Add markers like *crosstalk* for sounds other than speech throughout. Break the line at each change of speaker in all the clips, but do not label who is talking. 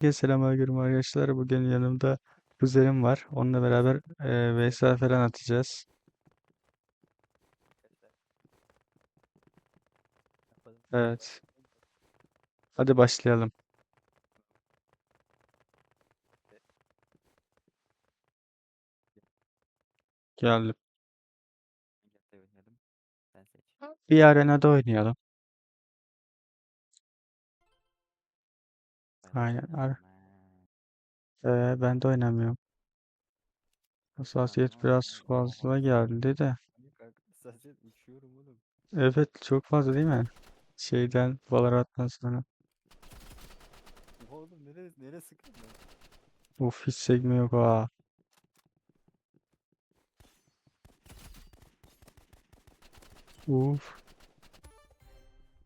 Herkese selamünaleyküm arkadaşlar. Bugün yanımda kuzenim var. Onunla beraber e, VS falan atacağız. Evet. Hadi başlayalım. Geldim. Bir arenada oynayalım. Aynen. Ar
ha.
e, ben de oynamıyorum. Hassasiyet biraz fazla geldi de.
Hani uçuyorum oğlum.
Evet çok fazla değil mi? Şeyden Valorant'tan sonra.
Oğlum nereye nereye sıkın lan?
Uf hiç sekme yok ha. Uf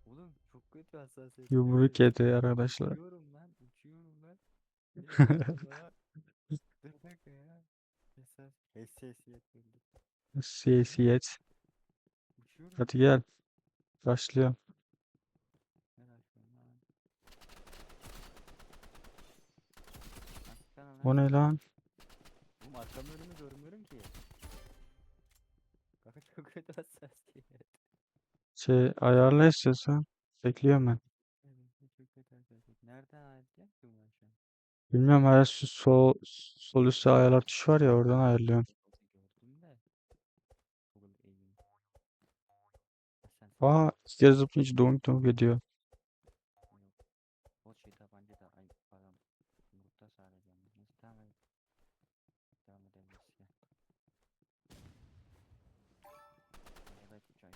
Oğlum çok kötü hassasiyet.
yumruk yedi arkadaşlar.
Uçuyorum lan uçuyorum lan. Nereye uçuyorum lan? Dur bir dakika ya. Hassas. *laughs* Hassasiyet.
Hadi gel.
Kanal
O ne lan?
Oğlum arkamı önümü görmüyorum ki. Kanka çok kötü hassasiyet.
Şey ayarla istiyorsan. Bekliyorum ben.
Evet, bu çok kötü hassasiyet. Nereden ayarlayacağım ki bunu şu an?
Bilmiyorum her şu sol, sol üstte ayarlar tuşu var ya oradan ayarlıyorum. Aa kere zıplayınca donk donk ediyor.
Yok. O şey tabanca da ay pardon. Yumrukta sadece. Neyse tamam hadi. Devam edebiliriz ya. Evet üç ay.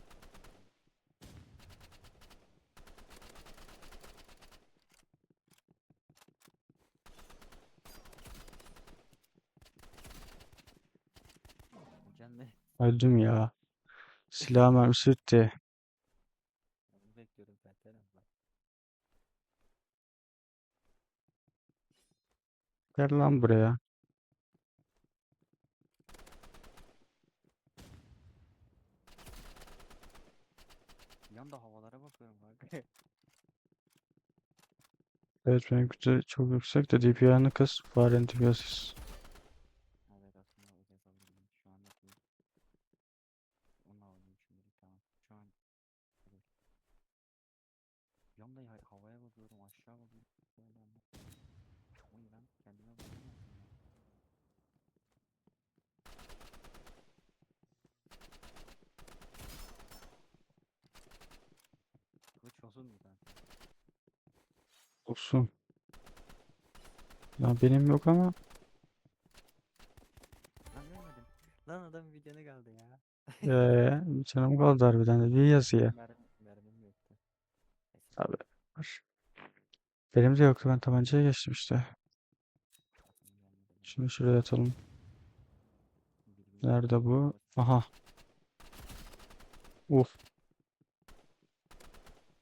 Hocam ne?
Öldüm ya. Silah mermisi bitti.
Onu bekliyorum zaten ama.
Gel lan buraya.
Bir anda havalara bakıyorum kanka.
Evet benimki çok yüksek de DPI'ını kıs. Faren DPI'siz.
Evet aslında öyle yapabilirim. Şu anda değil. Onu alayım şimdi tamam. Şu an evet. Bir anda ya- havaya bakıyorum aşağı bakıyorum. Böyle anda. O ne lan? Kendime bakamazsın ya. Kılıç olsun mu kanka?
Olsun. Ya benim yok ama.
Lan görmedim. Lan adam videona geldi ya.
Eee canım kaldı harbiden de bir yazıya.
Mermi, mermim yoktu. Neyse,
Abi var. Benim de yoktu ben tabancaya geçtim işte. Şunu şuraya atalım. Nerede bu? Aha. Uf.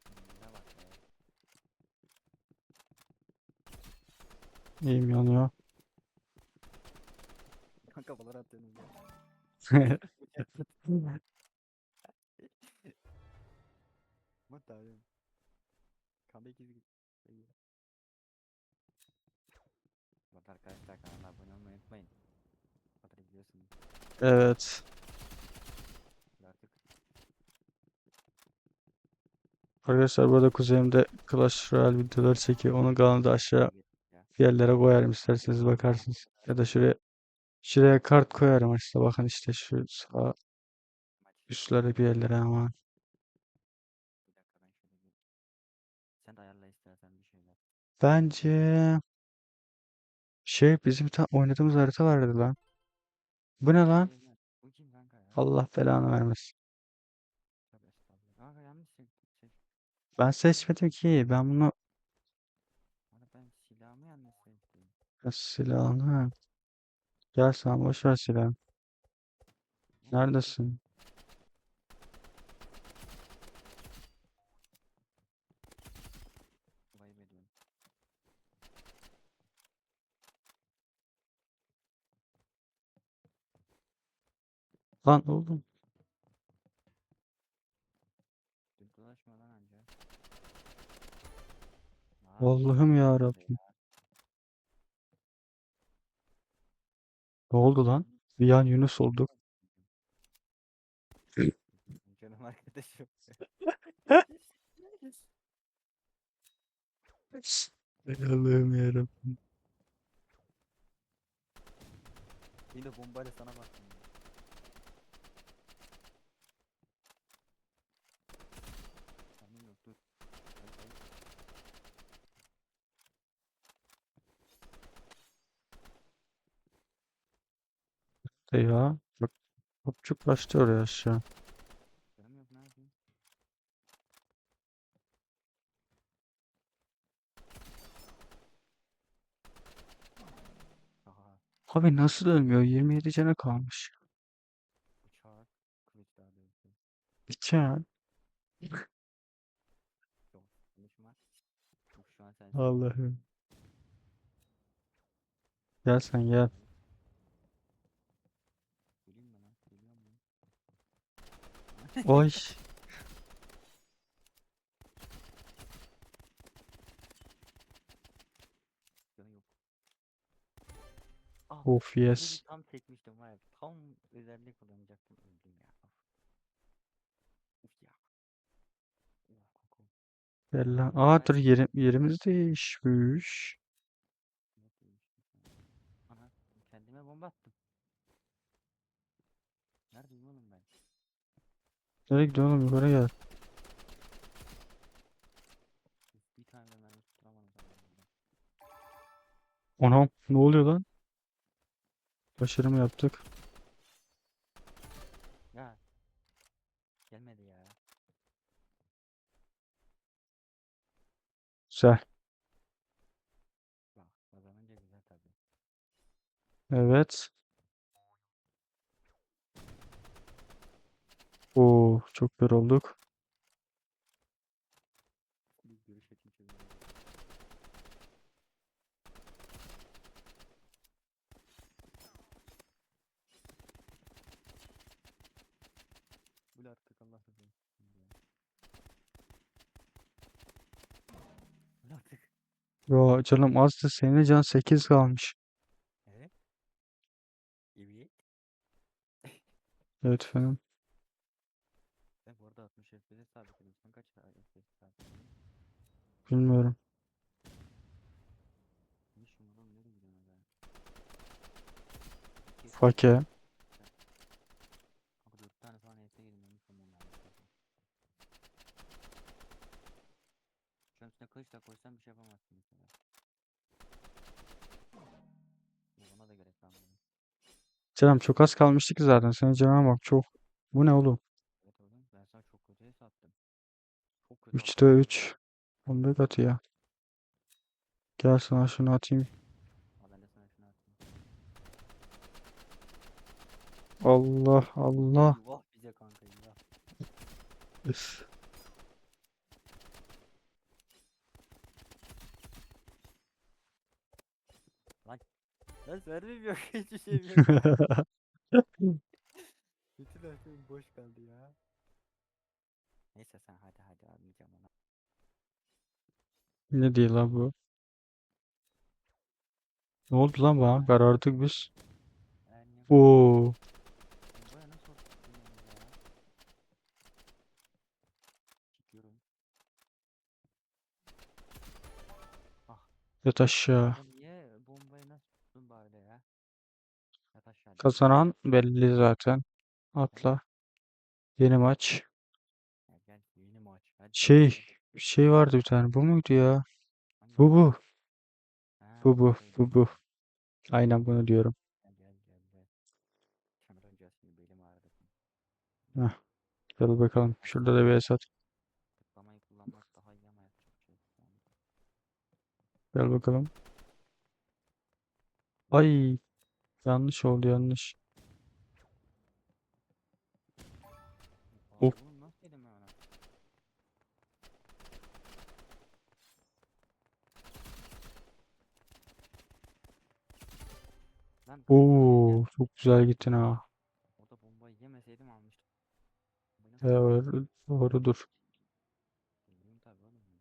Önüne bak ya.
İyiyim yanıyor.
Kanka Valorant dönüyor. Ama tabii. Comeback gibi. iyi. Bu arada arkadaşlar kanala abone olmayı unutmayın. Biliyorsunuz.
Evet.
Artık
Arkadaşlar burada kuzenimde Clash Royale videoları çekiyor. Onun kanalını da aşağı
ya.
Yerlere koyarım isterseniz bakarsınız. Ya da şuraya şuraya kart koyarım işte bakın işte şu sağ üstlere bir yerlere ama. Bence şey bizim tane oynadığımız harita vardı lan. Bu ne lan? Allah belanı vermesin. Ben seçmedim ki. Ben bunu
Kanka ben silahımı yanlış seçtim.
Ya silahını. Gel sen boş ver silahı. Neredesin? Lan oğlum.
Dolaşma lan anca. Aa,
Allah'ım ya Rabbim.
ya?
Ne oldu lan? Bir an Yunus olduk.
Canım arkadaşım.
Ey Allah'ım yarabbim.
Yine bombayla sana baktım. ya. Tamam yok dur. Ay, ay.
De ya. Bak topçuk başta oraya aşağı. Abi nasıl ölmüyor? 27 canı kalmış.
bıçak kılıç daha doğrusu.
Bıçak. Allah'ım. Gel sen gel.
Geleyim mi lan? Geliyor mu?
Oy.
Ah
Of yes.
tam çekmiştim var ya. Tam özellik kullanacaktım öldüm ya. Of. Ya.
Lan. Aa dur yerim, yerimiz değişmiş.
Nasıl değişti şu an? Ana kendime bomba attım. Neredeyim oğlum ben?
Nereye gidiyorsun oğlum? Yukarı gel.
Bir tane de mermi tutturamadım ben burada.
Anam ne oluyor lan? Başarı mı yaptık?
Ya. Gelmedi ya.
Güzel.
Bak kazanınca güzel tabii.
Evet. Oo çok
çevirdim. Öl artık Allah razı. Öl artık.
Yo canım azdı. Senin can 8 kalmış.
Evet. Evet
efendim. Bilmiyorum. Fake.
Şöyle kılıç da koysan bir şey yapamazsın mesela. Ona da gerek kalmadı.
Canım çok az kalmıştık zaten. Sana canına bak çok. Bu ne oğlum?
Evet oğlum ben sana çok kötü sattım. Çok kötü.
3'te 3. Bombayı da at ya. Gel sana şunu atayım. Allah Allah.
Vah bize kanka ya.
Üf.
Ben verdim yok *laughs* hiçbir şey yok. *laughs* Bütün her şeyim boş kaldı ya. Neyse sen hadi hadi almayacağım onu.
Ne diyor lan bu? Ne oldu lan bana? Karardık biz. Oo. Yat aşağı. Kazanan belli zaten. Atla. Yeni maç. Şey,
bakalım.
şey vardı bir tane. Bu muydu ya? Bu bu. Bu bu. Bu bu. Aynen bunu diyorum. Heh. Gel bakalım. Şurada da bir Esat.
Bir şey.
Gel bakalım. Ay. Yanlış oldu yanlış.
Aa,
Of.
Oğlum nasıl yedim ben ona? Lan
Oo, çok güzel gittin ha.
orada bombayı yemeseydim almıştım.
Doğru- doğrudur.
Bilmiyorum tabii oğlum. ya.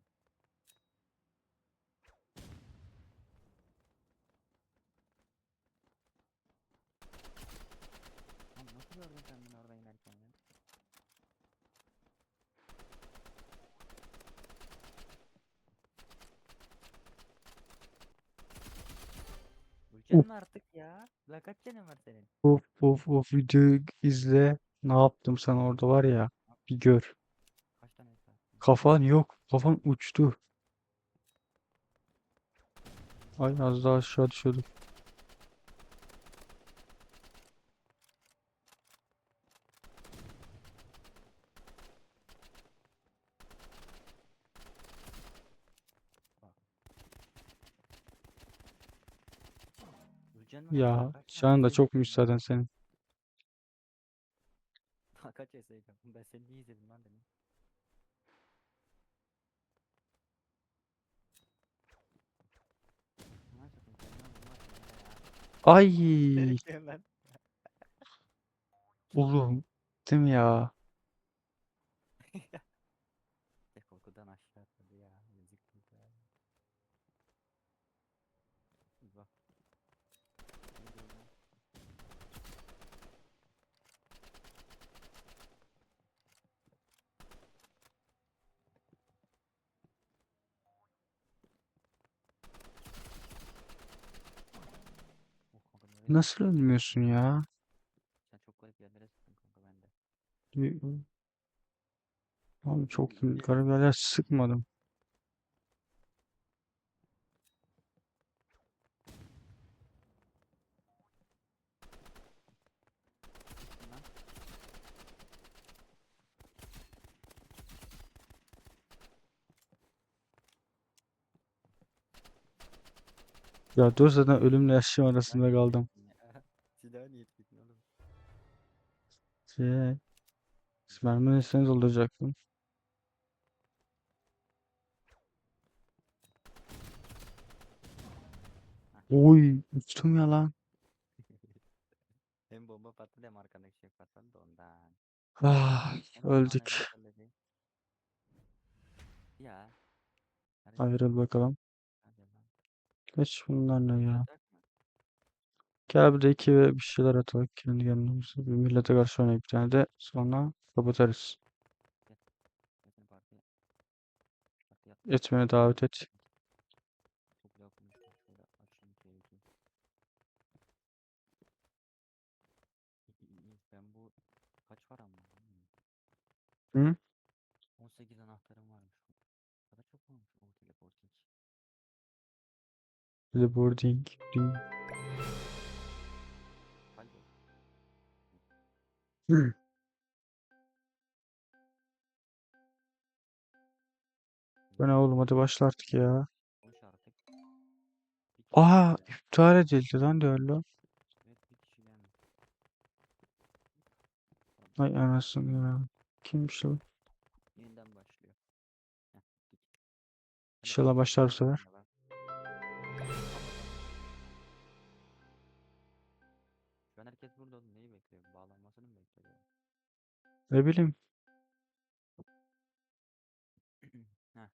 gördün sen beni orada inerken ya? Mi artık ya? La kaç canın var senin?
Of of of videoyu izle. Ne yaptım sana orada var ya. Bir gör.
Kaç tane?
Kafan yok. Kafan uçtu. Ay az daha aşağı düşüyorduk.
Öleceksin mi lan?
Ya anda
hesap
çokmuş zaten senin. *laughs*
Kaç yaptın? Ben seni niye izledim lan demin? Satayım sen lan bunlar ya?
Ay *laughs* oğlum. Değil mi? Ya
korkudan aşağı atladı ya. Yazık kız ya. Bak. Ne diyor lan? Oh kanka nereye
Nasıl ölmüyorsun ya?
Sen çok garip yerlere sıktın kanka ben de.
Bir- Abi çok garip yerler sıkmadım. Ya dur zaten ölümle yaşam arasında kaldım. Şey, mermini sen dolduracaktın. Oy uçtum ya lan. *laughs*
Hem bomba patladı hem arkandaki şey patladı da ondan.
Ah öldük.
Ya.
Ayrıl bakalım. Geç bunlar ne ya? Gel bir de iki ve bir şeyler atalım kendi kendimize. Bir millete karşı oynayıp bir tane de sonra kapatırız.
Ben seni partiye partiye at.
Et beni davet et. Hı?
18 anahtarım varmış. Kadar çok olmuş? O teleporting.
Teleporting. Hı. Bu ne oğlum hadi başla artık ya.
Geldi.
iptal edildi lan diyorlar. Ay anasını ya. Kimmiş o?
Yeniden başlıyor.
İnşallah başlar bu sefer.
an herkes burada neyi bekliyor? Bağlanmasını mı bekliyor?
Ne bileyim. *clears throat*
Heh,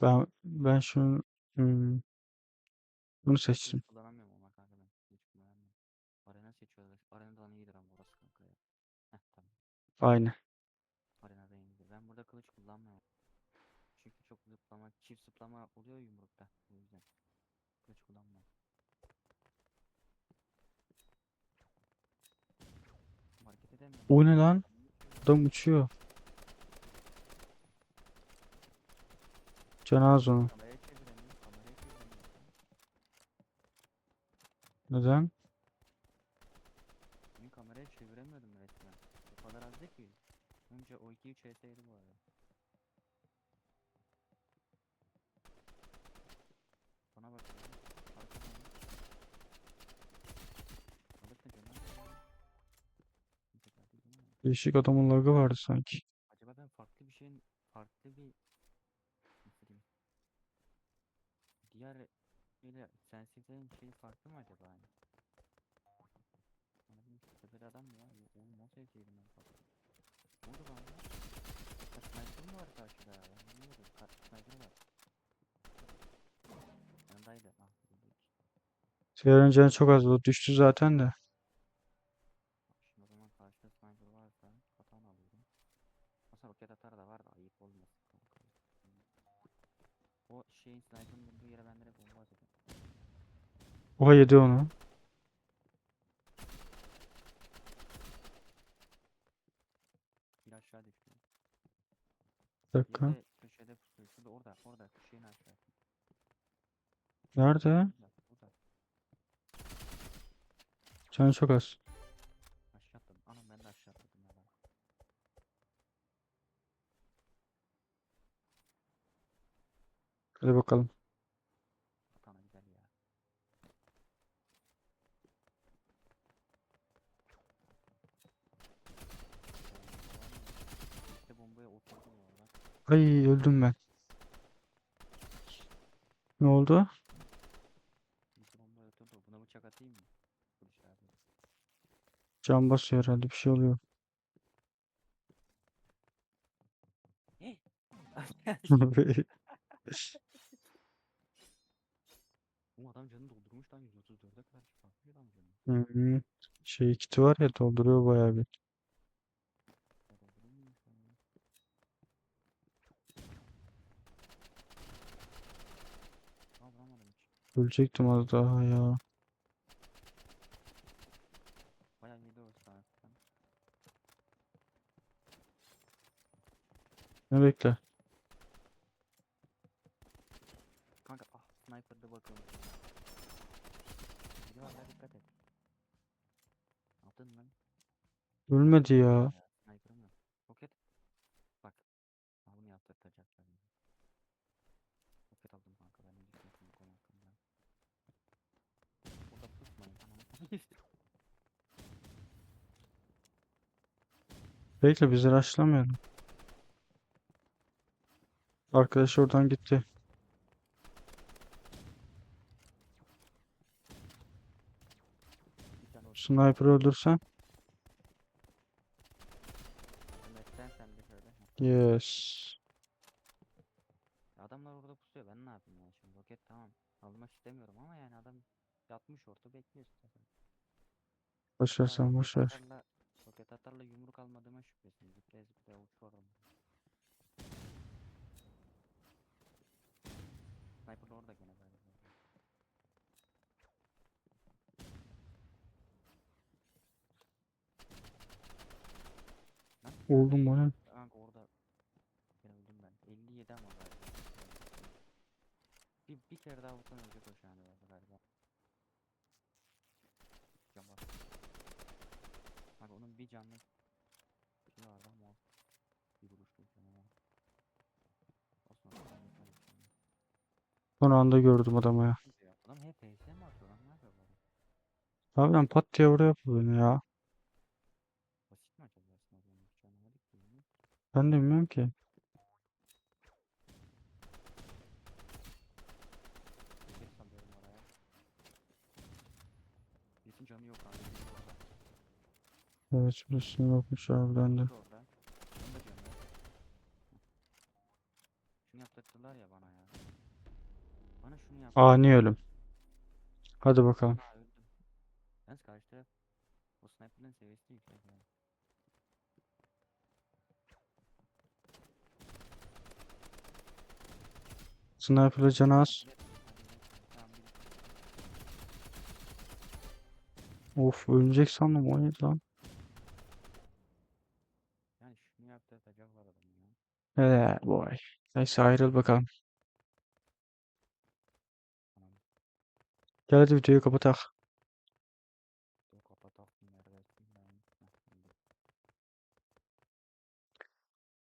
Ben ben şunu hmm, bunu seçtim.
kullanamıyorum ama kanka ben. Hiç kullanamıyorum. Arena. Arenadan iyidir ama orası kanka ya. Heh tamam.
Aynı.
Arenada iyidir. Ben burada kılıç kullanmıyorum. Çünkü çok zıplama, çift zıplama oluyor yumrukta. O yüzden. Kılıç kullanmıyorum. Hareket edemiyorum.
O ne lan? Adam uçuyor. Canaz onu. Neden?
Kamerayı çeviremiyordum resmen. O kadar azdı ki. Önce o 2-3 HS'ydi bu arada.
Değişik adamın lagı vardı sanki.
Acaba ben farklı bir şeyin farklı bir? Diğer şeyle sensitive'lerin şeyi farklı mı acaba hani? Tepede adam mı var? Oğlum nasıl evdeydim ben farklı? Ne oldu bana? Sniper mı var karşıda? Ben anlamadım. Ka sniper var. Yanındaydı. Ah.
Seyircinin çok az. O düştü zaten de.
Şimdi o zaman
Oha yedi onu.
Bir aşağı düştü.
Bir
Bir
dakika.
de köşede pusuyor. Şurada orada orada.
Nerede?
Burada, burada.
Canı çok az.
Aşağı atladım. Anam ben de aşağı atladım ya. lan.
Hadi bakalım.
Atana gider ya. İşte bombaya oturdu bu arada.
Ay öldüm ben. Ne oldu?
Buna bıçak atayım mı?
Can basıyor herhalde bir şey oluyor. *laughs*
Bu adam canını doldurmuş lan 134'e kadar çıkartmış adam canını.
Hı, Şey kiti var ya dolduruyor bayağı bir.
Ya doldurur muymuş lan ya? Aa vuramadım hiç.
Ölecektim az daha ya.
Bayağı yedi o saatten.
Ne bekle.
Kanka ah sniper'da bakıyorum. Biri var dikkat et. Ne yaptın lan?
Ölmedi ya.
Ya, Sniper'ım yok. Roket. Bak. Aa, bunu yaptırtacaklar ya. Roket aldım kanka ben de düşünüyorum bu konu hakkında. Orada pusmayın anam.
Bekle bizi rushlamayalım. Arkadaş oradan gitti. Sniper'ı öldürsen. Yes.
Ya Adamlar orada pusuyor ben ne yapayım yani şimdi roket tamam almak istemiyorum ama yani adam yatmış orta bekliyor zaten.
Boş ver
Hatta
sen
roket atarla yumruk almadığıma şüphesin zıplaya zıplaya uçuyorum. Sniper orada gene galiba. Lan
Oğlum o ne?
Kanka orada ben öldüm ben. 57 ama galiba. Bir, bir kere daha vursan ölecek o şu anda galiba. Can bas. Kanka onun bir canlı şey vardı ama o bir var. Sana şimdi.
Son anda gördüm adamı ya.
Ya, Adam hep PS mi atıyor lan yapıyor bu?
Abi ben pat diye vuruyor beni ya.
Basit mi acaba aslında.
Ben de bilmiyorum ki.
Roket sallıyorum oraya. Birisinin canı yok abi. birisi orada.
Evet birisine bakmış harbiden de.
Biri orada. Da. Şunu yaptırttılar ya bana ya. Bana şunu yap.
Ani ölüm. Hadi bakalım.
Ha öldüm. Yalnız karşı taraf o sniper'ın seviyesi yüksek yani.
Sniper'la canı az.
Hadi, hadi, Tamam bir
Of ölecek sandım o neydi lan?
yani şunu yaptırtacaklar adamı
Evet boy. Neyse ayrıl bakalım. Gel hadi videoyu kapatak.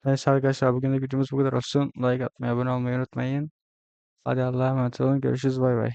Neyse arkadaşlar bugün de videomuz bu kadar olsun. Like atmayı, abone olmayı unutmayın. Hadi Allah'a emanet olun. Görüşürüz. Bay bay.